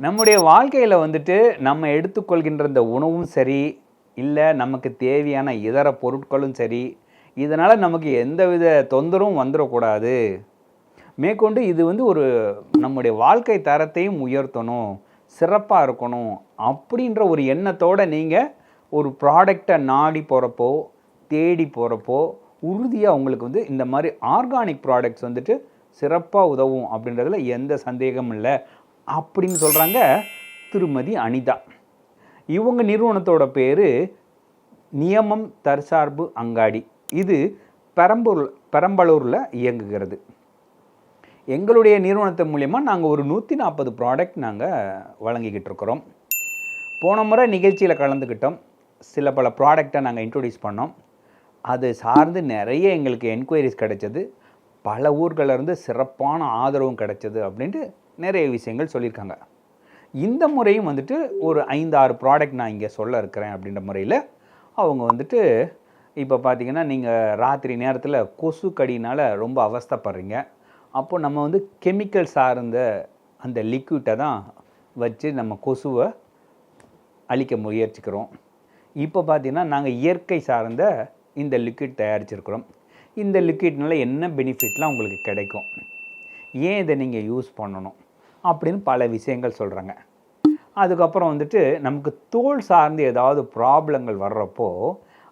நம்முடைய வாழ்க்கையில் வந்துட்டு நம்ம எடுத்துக்கொள்கின்ற இந்த உணவும் சரி இல்லை நமக்கு தேவையான இதர பொருட்களும் சரி இதனால் நமக்கு எந்தவித தொந்தரவும் வந்துடக்கூடாது. மேற்கொண்டு இது வந்து ஒரு நம்முடைய வாழ்க்கை தரத்தையும் உயர்த்தணும் சிறப்பாக இருக்கணும் அப்படின்ற ஒரு எண்ணத்தோடு நீங்கள் ஒரு ப்ராடக்டை நாடி போகிறப்போ தேடி போகிறப்போ உறுதியாக உங்களுக்கு வந்து இந்த மாதிரி ஆர்கானிக் ப்ராடக்ட்ஸ் வந்துட்டு சிறப்பாக உதவும் அப்படின்றதுல எந்த சந்தேகமும் இல்லை. அப்படின்னு சொல்கிறாங்க திருமதி அனிதா. இவங்க நிறுவனத்தோட பேர் நியமம் தற்சார்பு அங்காடி. இது பெரம்பூர் பெரம்பலூரில் இயங்குகிறது. எங்களுடைய நிறுவனத்தின் மூலயமா நாங்கள் ஒரு நூற்றி நாற்பது ப்ராடக்ட் நாங்கள் வழங்கிக்கிட்டு இருக்கிறோம். போன முறை நிகழ்ச்சியில் கலந்துக்கிட்டோம். சில பல ப்ராடக்டை நாங்கள் இன்ட்ரொடியூஸ் பண்ணோம். அது சார்ந்து நிறைய எங்களுக்கு என்கொயரிஸ் கிடைச்சது. பல ஊர்களிலிருந்து சிறப்பான ஆதரவும் கிடைச்சது அப்படின்ட்டு நிறைய விஷயங்கள் சொல்லியிருக்காங்க. இந்த முறையும் வந்துட்டு ஒரு ஐந்து ஆறு ப்ராடக்ட் நான் இங்கே சொல்ல இருக்கிறேன் அப்படின்ற முறையில் அவங்க வந்துட்டு இப்போ பார்த்தீங்கன்னா நீங்கள் ராத்திரி நேரத்தில் கொசு கடினால் ரொம்ப அவஸ்தைப்படுறீங்க. அப்போது நம்ம வந்து கெமிக்கல் சார்ந்த அந்த லிக்விட்டை தான் வச்சு நம்ம கொசுவை அழிக்க முயற்சிக்கிறோம். இப்போ பார்த்திங்கன்னா நாங்கள் இயற்கை சார்ந்த இந்த லிக்விட் தயாரிச்சிருக்கிறோம். இந்த லிக்விட்னால என்ன பெனிஃபிட்லாம் உங்களுக்கு கிடைக்கும்? ஏன் இதை நீங்கள் யூஸ் பண்ணணும்? அப்படின்னு பல விஷயங்கள் சொல்கிறாங்க அதுக்கப்புறம் வந்துட்டு நமக்கு தோல் சார்ந்து ஏதாவது ப்ராப்ளங்கள் வர்றப்போ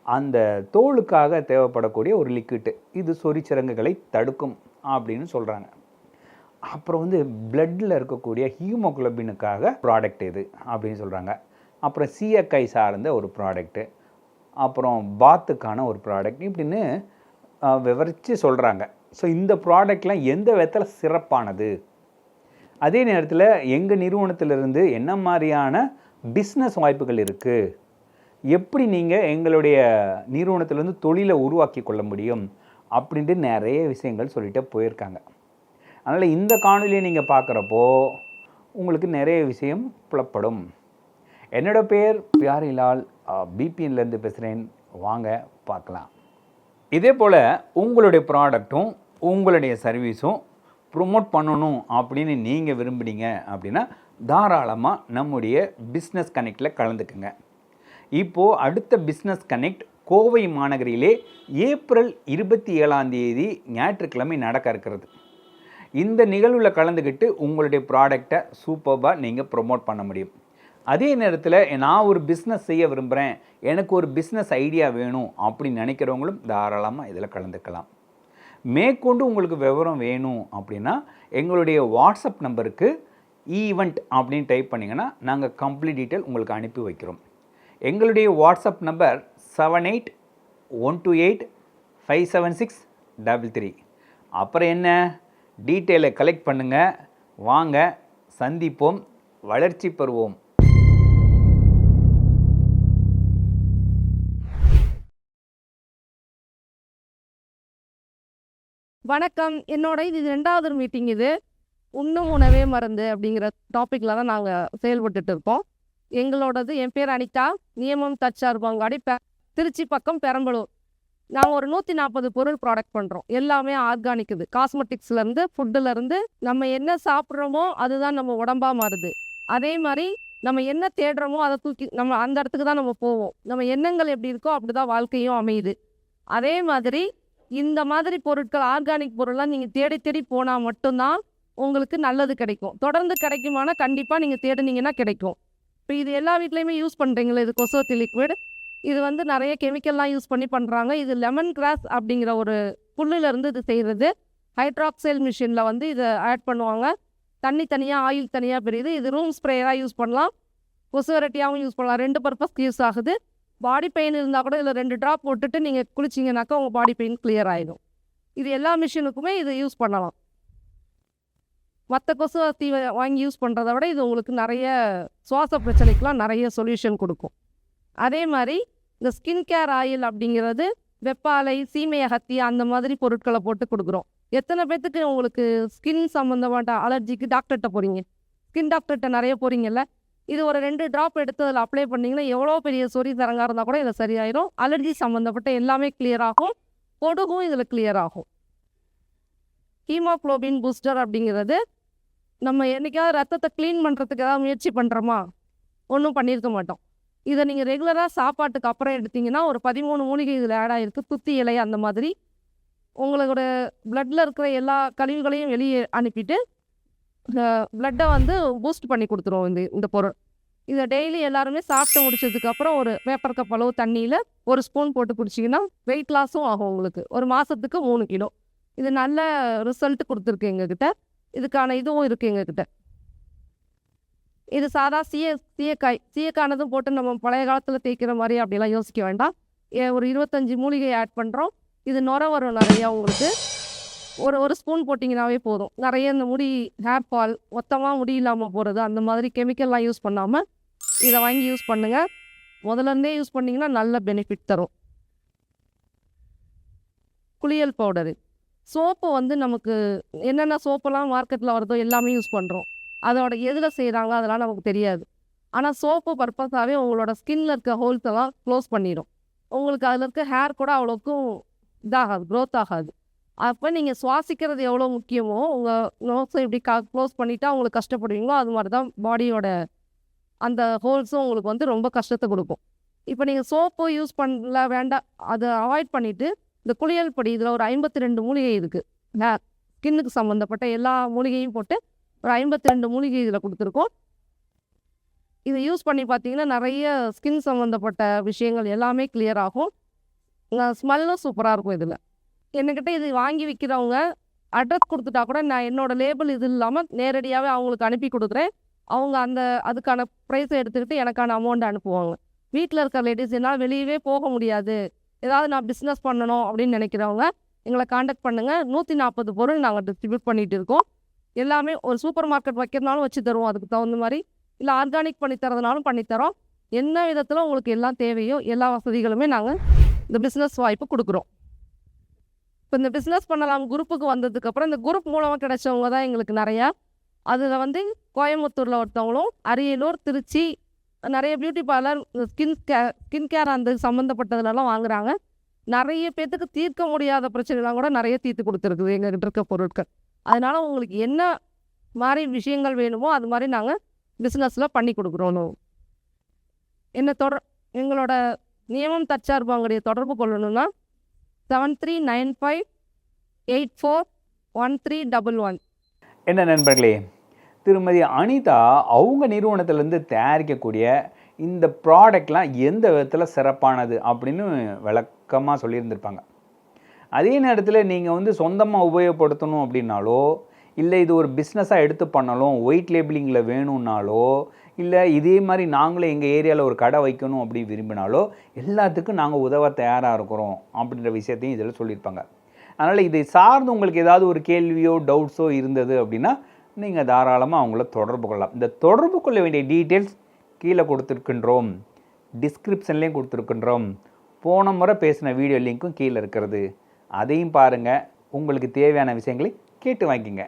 அந்த தோலுக்காக தேவைப்படக்கூடிய ஒரு லிக்விட்டு இது சொரிச்சிறங்குகளை தடுக்கும் அப்படின்னு சொல்கிறாங்க அப்புறம் வந்து பிளட்டில் இருக்கக்கூடிய ஹீமோக்ளோபினுக்காக ப்ராடக்ட் இது அப்படின்னு சொல்கிறாங்க அப்புறம் சீயக்காய் சார்ந்த ஒரு ப்ராடக்ட்டு அப்புறம் பாத்துக்கான ஒரு ப்ராடக்ட் இப்படின்னு விவரித்து சொல்கிறாங்க ஸோ இந்த ப்ராடக்ட்லாம் எந்த விதத்தில் சிறப்பானது? அதே நேரத்தில் எங்கள் நிறுவனத்திலிருந்து என்ன மாதிரியான பிஸ்னஸ் வாய்ப்புகள் இருக்குது எப்படி நீங்கள் எங்களுடைய நிறுவனத்திலேருந்து தொழிலை உருவாக்கி கொள்ள முடியும்? அப்படின்ட்டு நிறைய விஷயங்கள் சொல்லிட்டு போயிருக்காங்க. அதனால் இந்த காணொலியை நீங்கள் பார்க்குறப்போ உங்களுக்கு நிறைய விஷயம் புலப்படும். என்னோட பேர் பியாரிலால் பிபிஎன்லேருந்து பேசுகிறேன் வாங்க பார்க்கலாம். இதே போல் உங்களுடைய ப்ராடக்ட்டும் உங்களுடைய சர்வீஸும் ப்ரொமோட் பண்ணணும் அப்படின்னு நீங்கள் விரும்புனீங்க அப்படின்னா தாராளமாக நம்முடைய பிஸ்னஸ் கனெக்டில் கலந்துக்குங்க. இப்போது அடுத்த பிஸ்னஸ் கனெக்ட் கோவை மாநகரிலே ஏப்ரல் இருபத்தி ஏழாம் தேதி ஞாயிற்றுக்கிழமை நடக்க இருக்கிறது. இந்த நிகழ்வில் கலந்துக்கிட்டு உங்களுடைய ப்ராடக்டை சூப்பராக நீங்கள் ப்ரொமோட் பண்ண முடியும். அதே நேரத்தில் நான் ஒரு பிஸ்னஸ் செய்ய விரும்புகிறேன் எனக்கு ஒரு பிஸ்னஸ் ஐடியா வேணும் அப்படின்னு நினைக்கிறவங்களும் தாராளமாக இதில் கலந்துக்கலாம். மேற்கொண்டு உங்களுக்கு விவரம் வேணும் அப்படின்னா எங்களுடைய வாட்ஸ்அப் நம்பருக்கு ஈவெண்ட் அப்படின்னு டைப் பண்ணிங்கன்னா நாங்கள் கம்ப்ளீட் டீட்டெயில் உங்களுக்கு அனுப்பி வைக்கிறோம். எங்களுடைய WhatsApp number seven eight one two eight five seven six double three அப்புறம் என்ன? டீட்டெயிலை கலெக்ட் பண்ணுங்கள் வாங்க சந்திப்போம் வளர்ச்சி பெறுவோம். வணக்கம். என்னோட இது ரெண்டாவது மீட்டிங் இது. உண்ணும் உணவே மருந்து அப்படிங்கிற டாப்பிக்கில் தான் நாங்கள் செயல்பட்டுட்டு இருக்கோம். எங்களோடது என் பேர் அனிதா. நியமம் தச்சார்பாங்காடி பெ திருச்சி பக்கம் பெரம்பலூர். நாங்கள் ஒரு நூற்றி நாற்பது பொருள் ப்ராடக்ட் பண்ணுறோம் எல்லாமே ஆர்கானிக் இது. காஸ்மெட்டிக்ஸ்லேருந்து ஃபுட்டுலேருந்து நம்ம என்ன சாப்பிட்றோமோ அதுதான் நம்ம உடம்பாக மாறுது. அதே மாதிரி நம்ம என்ன தேடுறோமோ அதை தூக்கி நம்ம அந்த இடத்துக்கு தான் நம்ம போவோம். நம்ம எண்ணங்கள் எப்படி இருக்கோ அப்படி தான் வாழ்க்கையும் அமையுது. அதே மாதிரி இந்த மாதிரி பொருட்கள் ஆர்கானிக் பொருள்லாம் நீங்கள் தேடி தேடி போனால் மட்டும்தான் உங்களுக்கு நல்லது கிடைக்கும். தொடர்ந்து கிடைக்குமானா கண்டிப்பாக நீங்கள் தேடுனீங்கன்னா கிடைக்கும். இப்போ இது எல்லா வீட்லேயுமே யூஸ் பண்ணுறீங்களா இது கொசோத்தி லிக்விட் இது வந்து நிறைய கெமிக்கல்லாம் யூஸ் பண்ணி பண்ணுறாங்க இது லெமன் கிராஸ் அப்படிங்கிற ஒரு புல்லுலேருந்து இது செய்கிறது ஹைட்ராக்சைல் மிஷினில் வந்து இதை ஆட் பண்ணுவாங்க. தண்ணி தனியாக ஆயில் தனியாக பிரியுது இது ரூம் ஸ்ப்ரேயராக யூஸ் பண்ணலாம். கொசு வெரைட்டியாகவும் யூஸ் பண்ணலாம். ரெண்டு பர்பஸ்க்கு யூஸ் ஆகுது. பாடி பெயின் இருந்தால் கூட இதில் ரெண்டு ட்ராப் போட்டுட்டு நீங்கள் குளிச்சிங்கனாக்கா உங்கள் பாடி பெயின் கிளியர் ஆகிடும் இது எல்லா மிஷினுக்குமே இது யூஸ் பண்ணலாம். மற்ற கொசு தீ வாங்கி யூஸ் பண்ணுறத விட இது உங்களுக்கு நிறைய சுவாச பிரச்சனைக்கெலாம் நிறைய சொல்யூஷன் கொடுக்கும். அதே மாதிரி இந்த ஸ்கின் கேர் ஆயில் அப்படிங்கிறது வெப்பாலை சீமை அகத்தி அந்த மாதிரி பொருட்களை போட்டு கொடுக்குறோம். எத்தனை பேர்த்துக்கு உங்களுக்கு ஸ்கின் சம்மந்தமான அலர்ஜிக்கு டாக்டர்கிட்ட போகிறீங்க ஸ்கின் டாக்டர்கிட்ட நிறைய போகிறீங்கல்ல இது ஒரு ரெண்டு ட்ராப் எடுத்து அதில் அப்ளை பண்ணிங்கன்னா எவ்வளோ பெரிய சொறி தரங்காக இருந்தால் கூட இதில் சரியாயிடும் அலர்ஜி சம்மந்தப்பட்ட எல்லாமே கிளியர் ஆகும். கொடுகும் இதில் கிளியர் ஆகும். ஹீமோக்ளோபின் பூஸ்டர் அப்படிங்கிறது நம்ம என்னைக்காவது ரத்தத்தை க்ளீன் பண்ணுறதுக்கு ஏதாவது முயற்சி பண்ணுறோமா ஒன்றும் பண்ணியிருக்க மாட்டோம். இதை நீங்கள் ரெகுலராக சாப்பாட்டுக்கு அப்புறம் எடுத்தீங்கன்னா ஒரு பதிமூணு மூலிகை இதில் ஆட் ஆகிருக்கு துத்தி இலை அந்த மாதிரி. உங்களோட பிளட்டில் இருக்கிற எல்லா கழிவுகளையும் வெளியே அனுப்பிட்டு பிளட்டை வந்து பூஸ்ட் பண்ணி கொடுத்துரும் இந்த இந்த பொருள். இதை டெய்லி எல்லாருமே சாப்பிட்டு முடிச்சதுக்கப்புறம் ஒரு பேப்பர் கப் அளவு தண்ணியில் ஒரு ஸ்பூன் போட்டு குடிச்சிங்கன்னா வெயிட் லாஸும் ஆகும் உங்களுக்கு. ஒரு மாதத்துக்கு மூணு கிலோ. இது நல்ல ரிசல்ட் கொடுத்துருக்கு எங்ககிட்ட. இதுக்கான இதுவும் இருக்குது எங்ககிட்ட. இது சாதா சீய சீயக்காய் சீயக்கானதும் போட்டு நம்ம பழைய காலத்தில் தேய்க்கிற மாதிரி அப்படிலாம் யோசிக்க வேண்டாம். ஏ- ஒரு இருபத்தஞ்சி மூலிகை ஆட் பண்ணுறோம் இது நுர வரும் நிறையா உங்களுக்கு. ஒரு ஒரு ஸ்பூன் போட்டிங்கனாவே போதும். நிறைய இந்த முடி ஹேர் ஃபால் மொத்தமாக முடி இல்லாமல் போகிறது அந்த மாதிரி கெமிக்கல்லாம் யூஸ் பண்ணாமல் இதை வாங்கி யூஸ் பண்ணுங்கள் முதல்ல இருந்தே யூஸ் பண்ணிங்கன்னா நல்ல பெனிஃபிட் தரும். குளியல் பவுடரு சோப்பு வந்து நமக்கு என்னென்ன சோப்பெல்லாம் மார்க்கெட்டில் வருதோ எல்லாமே யூஸ் பண்ணுறோம் அதோட எதில் செய்கிறாங்க அதெல்லாம் நமக்கு தெரியாது. ஆனால் சோப்பு பர்பஸாகவே உங்களோட ஸ்கின்னில் இருக்க ஹோல்ஸ் எல்லாம் க்ளோஸ் பண்ணிடும் உங்களுக்கு அதில் இருக்க ஹேர் கூட அவ்வளோக்கும் இதாகாது க்ரோத் ஆகாது. அப்போ நீங்கள் சுவாசிக்கிறது எவ்வளோ முக்கியமோ உங்கள் நோஸை இப்படி க க்ளோஸ் பண்ணிட்டா உங்களுக்கு கஷ்டப்படுவீங்களோ அது மாதிரி தான் பாடியோட அந்த ஹோல்ஸும் உங்களுக்கு வந்து ரொம்ப கஷ்டத்தை கொடுக்கும். இப்போ நீங்கள் சோப்பு யூஸ் பண்ணல வேண்டாம் அதை அவாய்ட் பண்ணிவிட்டு இந்த குளியல் பொடி இதில் ஒரு ஐம்பத்தி ரெண்டு மூலிகை இருக்குது ஹேர் ஸ்கின்னுக்கு சம்மந்தப்பட்ட எல்லா மூலிகையும் போட்டு ஒரு ஐம்பத்தி ரெண்டு மூலிகை இதில் கொடுத்துருக்கோம். இதை யூஸ் பண்ணி பார்த்தீங்கன்னா நிறைய ஸ்கின் சம்மந்தப்பட்ட விஷயங்கள் எல்லாமே கிளியர் ஆகும். ஸ்மெல்லும் சூப்பராக இருக்கும் இதில். என்கிட்ட இது வாங்கி விற்கிறவங்க அட்ரஸ் கொடுத்துட்டா கூட நான் என்னோட லேபிள் இது இல்லாமல் நேரடியாகவே அவங்களுக்கு அனுப்பி கொடுக்குறேன். அவங்க அந்த அதுக்கான ப்ரைஸை எடுத்துக்கிட்டு எனக்கான அமௌண்ட் அனுப்புவாங்க. வீட்டில் இருக்கிற லேடிஸ் என்னால் வெளியவே போக முடியாது. ஏதாவது நான் பிஸ்னஸ் பண்ணணும் அப்படின்னு நினைக்கிறவங்க எங்களை காண்டாக்ட் பண்ணுங்கள் நூற்றி நாற்பது பொருள் நாங்கள் டிஸ்ட்ரிபியூட் பண்ணிகிட்டு இருக்கோம். எல்லாமே ஒரு சூப்பர் மார்க்கெட் வைக்கிறதுனாலும் வச்சு தருவோம். அதுக்கு தகுந்த மாதிரி. இல்லை ஆர்கானிக் பண்ணி தரதுனாலும் பண்ணித்தரோம் என்ன விதத்தில் உங்களுக்கு எல்லாம் தேவையோ எல்லா வசதிகளுமே நாங்கள் இந்த பிஸ்னஸ் வாய்ப்பு கொடுக்குறோம். இப்போ இந்த பிஸ்னஸ் பண்ணலாம் குரூப்புக்கு வந்ததுக்கப்புறம் இந்த குரூப் மூலமாக கிடைச்சவங்க தான் எங்களுக்கு நிறையா. அதில் வந்து கோயம்புத்தூரில் ஒருத்தவங்களும் அரியலூர் திருச்சி நிறைய beauty parlour skin care skin care அந்த சம்மந்தப்பட்டதுலலாம் வாங்குறாங்க. நிறைய பேர்த்துக்கு தீர்க்க முடியாத பிரச்சனைலாம் கூட நிறைய தீர்த்து கொடுத்துருக்குது எங்ககிட்ட இருக்க பொருட்கள். அதனால் உங்களுக்கு என்ன மாதிரி விஷயங்கள் வேணுமோ அது மாதிரி நாங்கள் பிஸ்னஸில் பண்ணி கொடுக்குறோம் என்ன தொடர் எங்களோட நியமம் தற்சார்புடைய தொடர்பு கொள்ளணும்னா seven three nine five eight four one three double one என்ன நண்பர்களே திருமதி அனிதா அவங்க நிறுவனத்திலேருந்து தயாரிக்கக்கூடிய இந்த ப்ராடக்ட்லாம் எந்த விதத்தில் சிறப்பானது அப்படின்னு விளக்கமாக சொல்லியிருந்திருப்பாங்க. அதே நேரத்தில் நீங்கள் வந்து சொந்தமாக உபயோகப்படுத்தணும் அப்படின்னாலோ இல்லை இது ஒரு பிஸ்னஸாக எடுத்து பண்ணாலும் ஒயிட் லேபிளிங்கில் வேணும்னாலோ இல்லை இதே மாதிரி நாங்களே எங்கள் ஏரியாவில் ஒரு கடை வைக்கணும் அப்படி விரும்பினாலோ எல்லாத்துக்கும் நாங்கள் உதவ தயாராக இருக்கிறோம் அப்படின்ற விஷயத்தையும் இதில் சொல்லியிருப்பாங்க. அதனால் இதை சார்ந்து உங்களுக்கு ஏதாவது ஒரு கேள்வியோ டவுட்ஸோ இருந்தது அப்படின்னா நீங்கள் தாராளமாக அவங்கள தொடர்பு கொள்ளலாம். இந்த தொடர்பு கொள்ள வேண்டிய டீட்டெயில்ஸ் கீழே கொடுத்துருக்கின்றோம். டிஸ்கிரிப்ஷன்லேயும் கொடுத்துருக்கின்றோம். போன முறை பேசின வீடியோ லிங்க்கும் கீழே இருக்கிறது. அதையும் பாருங்கள் உங்களுக்கு தேவையான விஷயங்களை கேட்டு வாங்கிங்க.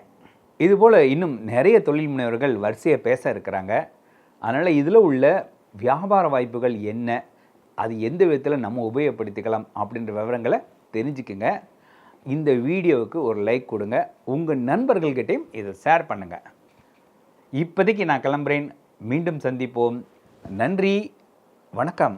இதுபோல் இன்னும் நிறைய தொழில் முனைவர்கள் வரிசையை பேச இருக்கிறாங்க. அதனால் இதில் உள்ள வியாபார வாய்ப்புகள் என்ன? அது எந்த விதத்தில் நம்ம உபயோகப்படுத்திக்கலாம் அப்படின்ற விவரங்களை தெரிஞ்சுக்குங்க. இந்த வீடியோவுக்கு ஒரு லைக் கொடுங்க. உங்கள் நண்பர்கள்கிட்டையும் இதை ஷேர் பண்ணுங்கள் இப்போதைக்கு நான் கிளம்புறேன். மீண்டும் சந்திப்போம். நன்றி. வணக்கம்.